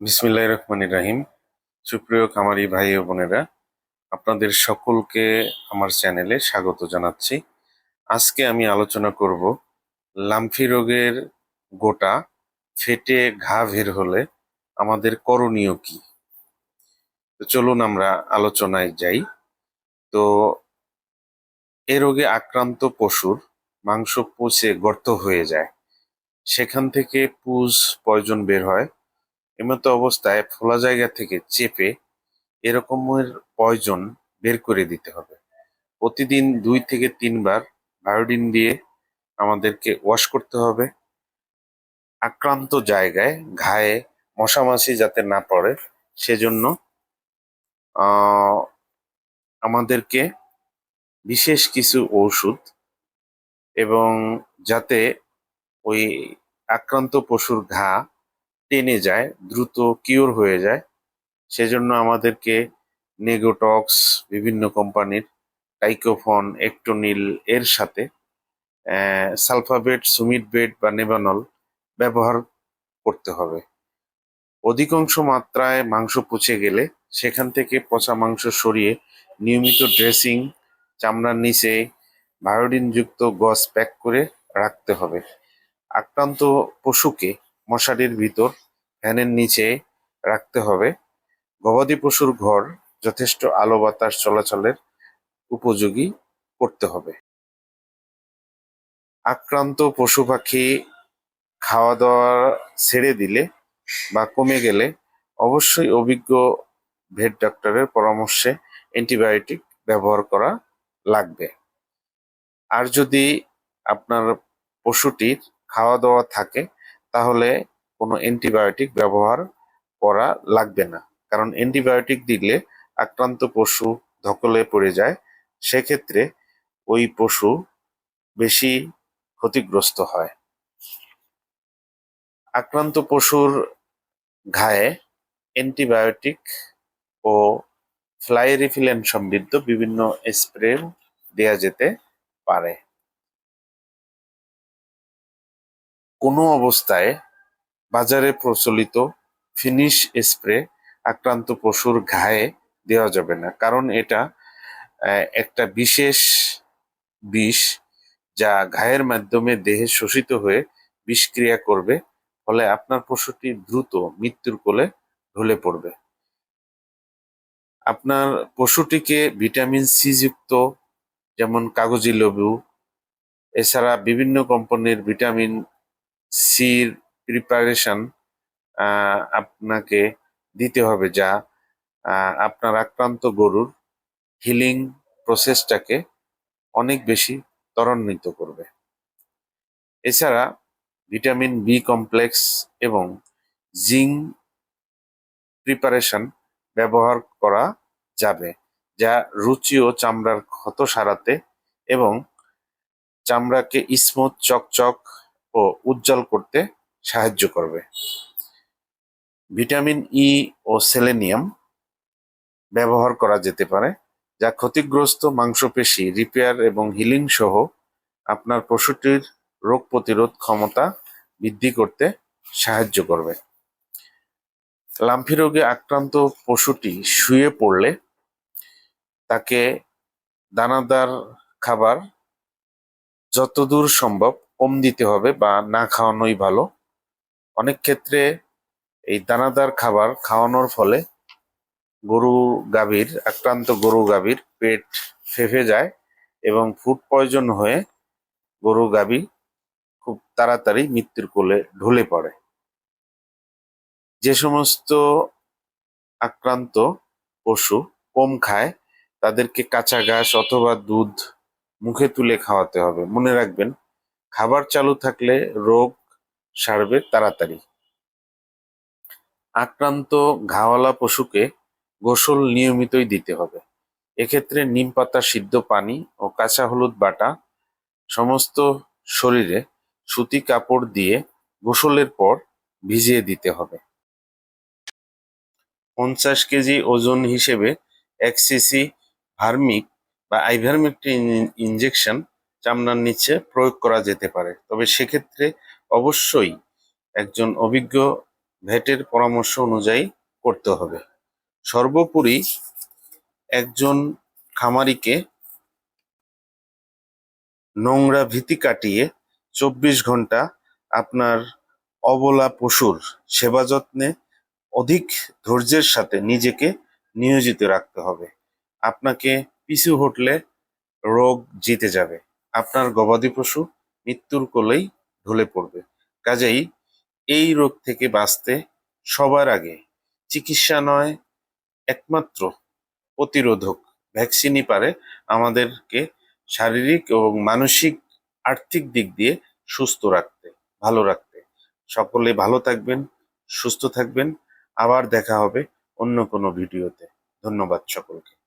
বিসমিল্লাহ রহমান রাহিম। সুপ্রিয় খামারি ভাই ও বোনেরা, আপনাদের সকলকে আমার চ্যানেলে স্বাগত জানাচ্ছি। আজকে আমি আলোচনা করব লাম্ফি রোগের গোটা ফেটে ঘা বের হলে আমাদের করণীয় কি। তো চলুন আমরা আলোচনায় যাই। তো এ রোগে আক্রান্ত পশুর মাংস পচে গর্ত হয়ে যায়। সেখান থেকে পুজ, পয়জন বের হয়। এমতো অবস্থায় ফোলা জায়গা থেকে চেপে এরকমের পয়জন বের করে দিতে হবে। প্রতিদিন দুই থেকে তিনবার বায়োডিন দিয়ে আমাদেরকে ওয়াশ করতে হবে। আক্রান্ত জায়গায় ঘায়ে মশামাছি যাতে না পড়ে, সেজন্য আমাদেরকে বিশেষ কিছু ঔষধ এবং যাতে ওই আক্রান্ত পশুর ঘা টেনে যায়, দ্রুত কিওর হয়ে যায়। সেজন্য আমাদেরকে নেগোটক্স বিভিন্ন কোম্পানির টাইকোফন একটোনিল এর সাথে সালফাবেট, সুমিটবেট বা নেবানল ব্যবহার করতে হবে। অধিকাংশ মাত্রায় মাংস পচে গেলে সেখান থেকে পচা মাংস সরিয়ে নিয়মিত ড্রেসিং, চামড়ার নিচে বায়োডিনযুক্ত গজ প্যাক করে রাখতে হবে। আক্রান্ত পশুকে মশারির ভিতর ফ্যানের নিচে রাখতে হবে। গবাদি পশুর ঘর যথেষ্ট আলো বাতাস চলাচলের উপযোগী করতে হবে। আক্রান্ত পশু পাখি খাওয়া দাওয়া ছেড়ে দিলে বা কমে গেলে অবশ্যই অভিজ্ঞ ভেট ডাক্তারের পরামর্শে অ্যান্টিবায়োটিক ব্যবহার করা লাগবে। আর যদি আপনার পশুটির খাওয়া দাওয়া থাকে, তাহলে কোনো অ্যান্টিবায়োটিক ব্যবহার করা লাগবে না। কারণ অ্যান্টিবায়োটিক দিলে আক্রান্ত পশু ধকলে পড়ে যায়, সেক্ষেত্রে ওই পশু বেশি ক্ষতিগ্রস্ত হয়। আক্রান্ত পশুর ঘায়ে অ্যান্টিবায়োটিক ও ফ্লাইরিফিলেন সমৃদ্ধ বিভিন্ন স্প্রে দেয়া যেতে পারে। কোনো অবস্থায় বাজারে প্রচলিত ফিনিশ স্প্রে আক্রান্ত পশুর ঘায়ে দেওয়া যাবে না। কারণ এটা একটা বিশেষ বিষ যা ঘায়ের মাধ্যমে দেহে শোষিত হয়ে বিষক্রিয়া করবে, ফলে আপনার পশুটি দ্রুত মৃত্যুর কোলে ঢলে পড়বে। আপনার পশুটিকে ভিটামিন সি যুক্ত, যেমন কাগজি লেবু, এছাড়া বিভিন্ন কোম্পানির ভিটামিন সির প্রিপারেশন আপনাকে দিতে হবে যা আপনার আক্রান্ত গরুর হিলিং প্রসেসটাকে অনেক বেশি ত্বরান্বিত করবে। এছাড়া ভিটামিন বি কমপ্লেক্স এবং জিঙ্ক প্রিপারেশন ব্যবহার করা যাবে, যা রুচি ও চামড়ার ক্ষত সারাতে এবং চামড়াকে স্মুথ চকচক ও উজ্জ্বল করতে সাহায্য করবে। ভিটামিন ই ও সেলেনিয়াম ব্যবহার করা যেতে পারে, যা ক্ষতিগ্রস্ত মাংসপেশি রিপেয়ার এবং হিলিং সহ আপনার পশুটির রোগ প্রতিরোধ ক্ষমতা বৃদ্ধি করতে সাহায্য করবে। লাম্ফি রোগে আক্রান্ত পশুটি শুয়ে পড়লে তাকে দানাদার খাবার যতদূর সম্ভব কম দিতে হবে বা না খাওয়ানোই ভালো। অনেক ক্ষেত্রে এই দানাদার খাবার খাওয়ানোর ফলে গরু গাভীর, আক্রান্ত গরু গাভীর পেট ফেঁপে যায় এবং ফুড পয়জন হয়ে গরু গাভী খুব তাড়াতাড়ি মৃত্যুর কোলে ঢলে পড়ে। যে সমস্ত আক্রান্ত পশু কম খায়, তাদেরকে কাঁচা ঘাস অথবা দুধ মুখে তুলে খাওয়াতে হবে। মনে রাখবেন, খাবার চালু থাকলে রোগ সারবে তাড়াতাড়ি। আক্রান্ত ঘাওয়ালা পশুকে গোসল নিয়মিতই দিতে হবে। এক্ষেত্রে নিম পাতা, সিদ্ধ পানি ও কাঁচা হলুদ বাটা সমস্ত শরীরে সুতি কাপড় দিয়ে গোসলের পর ভিজিয়ে দিতে হবে। পঞ্চাশ কেজি ওজন হিসেবে এক সিসি ভার্মিক বা আইভারমেকটিন ইনজেকশন চামড়ার নিচে প্রয়োগ করা যেতে পারে। তবে সেক্ষেত্রে অবশ্যই একজন অভিজ্ঞ ভেটের পরামর্শ অনুযায়ী করতে হবে। সর্বোপরি একজন খামারিকে নোংরা ভীতি কাটিয়ে চব্বিশ ঘণ্টা আপনার অবলা পশুর সেবা যত্নে অধিক ধৈর্যের সাথে নিজেকে নিয়োজিত রাখতে হবে। আপনাকে পিছু হটলে রোগ জিতে যাবে। আপনার গবাদি পশু মৃত্যুর কোলেই ঢলে পড়বে। কাজেই এই রোগ থেকে বাঁচতে সবার আগে চিকিৎসা নয়, একমাত্র প্রতিরোধক ভ্যাকসিনই পারে আমাদেরকে শারীরিক এবং মানসিক আর্থিক দিক দিয়ে সুস্থ রাখতে, ভালো রাখতে। সকলে ভালো থাকবেন, সুস্থ থাকবেন। আবার দেখা হবে অন্য কোনো ভিডিওতে। ধন্যবাদ সকলকে।